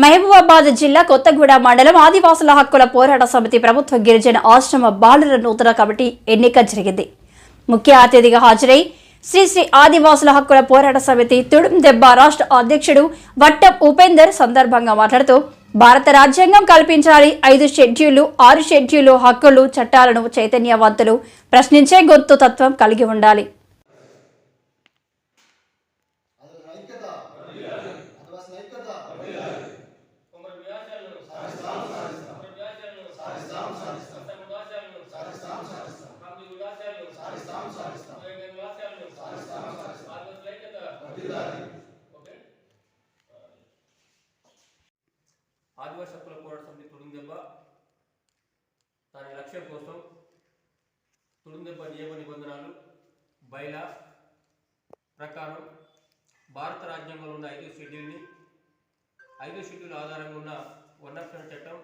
మహబూబాబాద్ జిల్లా కొత్తగూడ మండలం ఆదివాసుల హక్కుల పోరాట సమితి ప్రభుత్వ గిరిజన ఆశ్రమ బాలుర నూతన కమిటీ ఎన్నిక జరిగింది. ముఖ్య అతిథిగా హాజరై శ్రీ శ్రీ ఆదివాసుల హక్కుల పోరాట సమితి తుడుం దెబ్బ రాష్ట్ర అధ్యక్షుడు వట్టం ఉపేందర్ సందర్భంగా మాట్లాడుతూ భారత రాజ్యాంగం కల్పించాలి ఐదు షెడ్యూళ్ళు ఆరు షెడ్యూళ్ళు హక్కులు చట్టాలను చైతన్యవంతులు ప్రశ్నించే గుర్తు తత్వం కలిగి ఉండాలి ఐక్యత ఆదివాసుల ఐక్యత కొందరు వ్యాసాలను కొందరు వ్యాసాలను కొందరు వ్యాసాలను కొందరు వ్యాసాలను వేగం వ్యాసాలను ఆదివాసుల ఓకే ఆదివాసి హక్కుల పోరాట సమితి తుడుందెబ్బ దాని లక్ష్యం కోసం తుడుందెబ్బ నియమ నిబంధనలు బైలా ప్రకారం భారత రాజ్యాంగంలో ఉన్న ఐదు షెడ్యూల్ని ఐదో షెడ్యూల్ ఆధారంగా ఉన్న వనరక్షణ చట్టం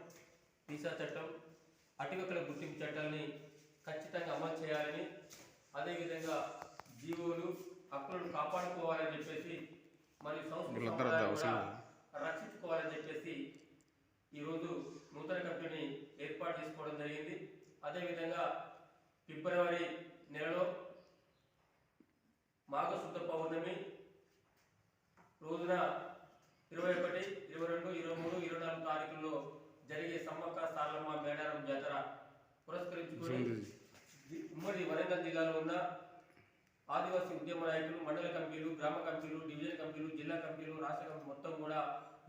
వీసా చట్టం అటవీకుల గుర్తింపు చట్టాన్ని ఖచ్చితంగా అమలు చేయాలని అదేవిధంగా జీవులు హక్కులను కాపాడుకోవాలని చెప్పేసి మరియు సంస్కృతి రక్షించుకోవాలని చెప్పేసి ఈరోజు నూతన కమిటీని ఏర్పాటు చేసుకోవడం జరిగింది. అదేవిధంగా ఫిబ్రవరి నెలలో మాఘశుద్ధ పౌర్ణమి రోజున ఇరవై ఒకటి ఇరవై రెండు ఇరవై మూడు ఇరవై నాలుగు తారీఖుల్లో జరిగే సమ్మక్క సారలమ్మ మేడారం జాతర ఉమ్మడి జిల్లాలో ఉన్న ఆదివాసీ ఉద్యమ నాయకులు మండల కమిటీలు గ్రామ కమిటీలు డివిజన్ కమిటీలు జిల్లా కమిటీలు రాష్ట్ర కమిటీ మొత్తం కూడా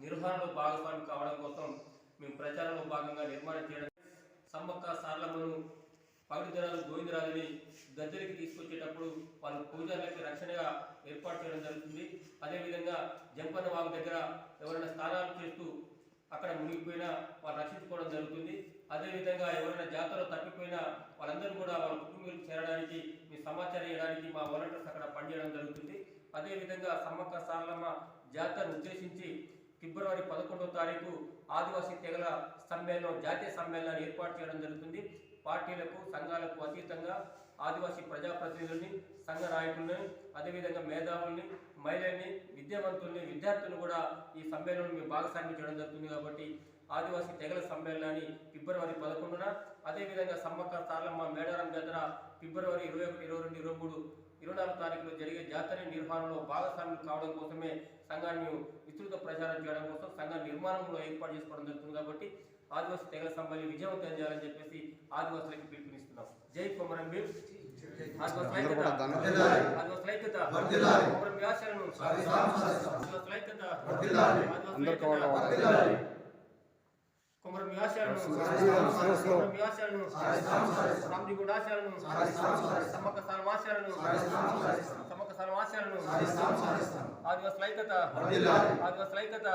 నిర్వహణలో భాగస్వామి కావడం కోసం మేము ప్రచారంలో భాగంగా నిర్మాణం చేయడం సమ్మక్క సారలమ్మను పవిత్రాలు గోవిందరాజుని గద్దెలకి తీసుకొచ్చేటప్పుడు వాళ్ళ పూజారులకి రక్షణగా ఏర్పాటు చేయడం జరుగుతుంది. అదేవిధంగా జంపన్న వాగు దగ్గర ఎవరైనా స్నానాలు చేస్తూ అక్కడ మునిగిపోయినా వాళ్ళు రక్షించుకోవడం జరుగుతుంది. అదేవిధంగా ఎవరైనా జాతరలో తప్పిపోయినా వాళ్ళందరూ కూడా వాళ్ళ కుటుంబాలకు చేరడానికి మీ సమాచారం ఇవ్వడానికి మా వాలంటీర్స్ అక్కడ పనిచేయడం జరుగుతుంది. అదేవిధంగా సమ్మక్క సారలమ్మ జాతరను ఉద్దేశించి ఫిబ్రవరి పదకొండవ తారీఖు ఆదివాసీ తెగల సమ్మేళనం జాతీయ సమ్మేళనాన్ని ఏర్పాటు చేయడం జరుగుతుంది. పార్టీలకు సంఘాలకు అతీతంగా ఆదివాసీ ప్రజాప్రతినిధుల్ని సంఘ నాయకుల్ని అదేవిధంగా మేధావుల్ని మహిళల్ని విద్యావంతుల్ని విద్యార్థులను కూడా ఈ సమ్మేళనం మేము భాగస్వామ్యం చేయడం జరుగుతుంది కాబట్టి ఆదివాసీ తెగల సమ్మేళనాన్ని ఫిబ్రవరి పదకొండున అదేవిధంగా సమ్మక్క సారలమ్మ మేడారం జాతర ఫిబ్రవరి ఇరవై ఒకటి ఇరవై రెండు ఇరవై మూడు ఇరవై నాలుగు తారీఖులో జరిగే జాతర నిర్వహణలో భాగస్వామ్యం కావడం కోసమే సంఘాన్ని విస్తృత ప్రచారం చేయడం కోసం సంఘ నిర్మాణంలో ఏర్పాటు చేసుకోవడం జరుగుతుంది కాబట్టి ఆదివాసీ తెగల సమ్మేళనం విజయవంతం చేయాలని చెప్పేసి ఆదివాసులకి పిలుపునిస్తున్నాం. జై కొమరం భీమ్ ఆదివాసుల ఐక్యత ఆదివాసుల ఐక్యత కొమరం వ్యాసాలను కొమరం వ్యాసాలను ఆదివాసుల ఐక్యత ఆదివాసుల ఐక్యత